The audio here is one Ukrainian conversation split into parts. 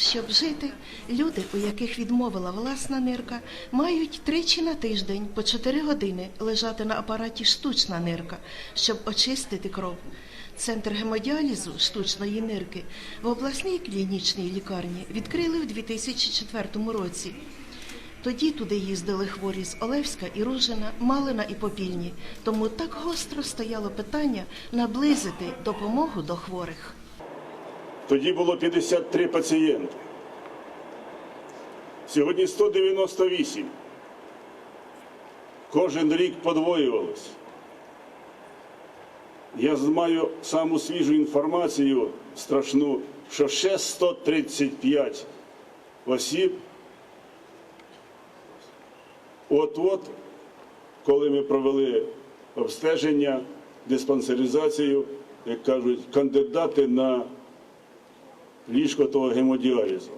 Щоб жити, люди, у яких відмовила власна нирка, мають тричі на тиждень по 4 години лежати на апараті штучна нирка, щоб очистити кров. Центр гемодіалізу штучної нирки в обласній клінічній лікарні відкрили в 2004 році. Тоді туди їздили хворі з Олевська і Ружина, Малина і Попільні. Тому так гостро стояло питання наблизити допомогу до хворих. Тоді було 53 пацієнти. Сьогодні 198. Кожен рік подвоювалось. Я маю саму свіжу інформацію страшну, що ще 135 осіб. От-от, коли ми провели обстеження, диспансеризацію, як кажуть, кандидати на ліжко того гемодіалізу.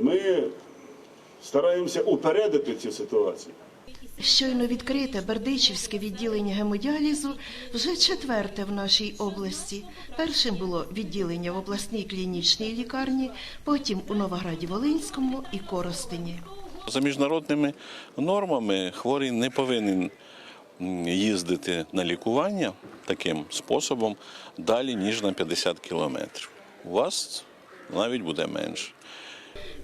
Ми стараємося упередити цю ситуацію. Щойно відкрите Бердичівське відділення гемодіалізу вже четверте в нашій області. Першим було відділення в обласній клінічній лікарні, потім у Новограді Волинському і Коростені. За міжнародними нормами хворий не повинен їздити на лікування таким способом далі, ніж на 50 кілометрів. У вас навіть буде менше.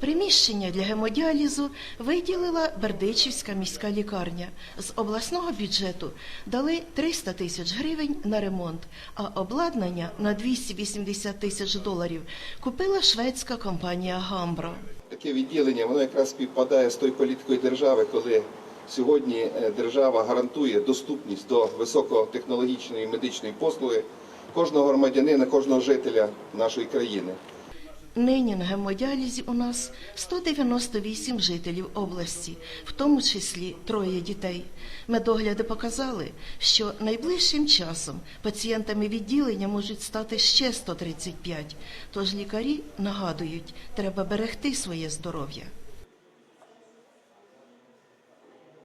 Приміщення для гемодіалізу виділила Бердичівська міська лікарня. З обласного бюджету дали 300 тисяч гривень на ремонт, а обладнання на 280 тисяч доларів купила шведська компанія Гамбро. Таке відділення воно якраз співпадає з тою політикою держави, коли сьогодні е, держава гарантує доступність до високотехнологічної медичної послуги кожного громадянина, кожного жителя нашої країни. Нині на гемодіалізі у нас 198 жителів області, в тому числі троє дітей. Медогляди показали, що найближчим часом пацієнтами відділення можуть стати ще 135. Тож лікарі нагадують, треба берегти своє здоров'я.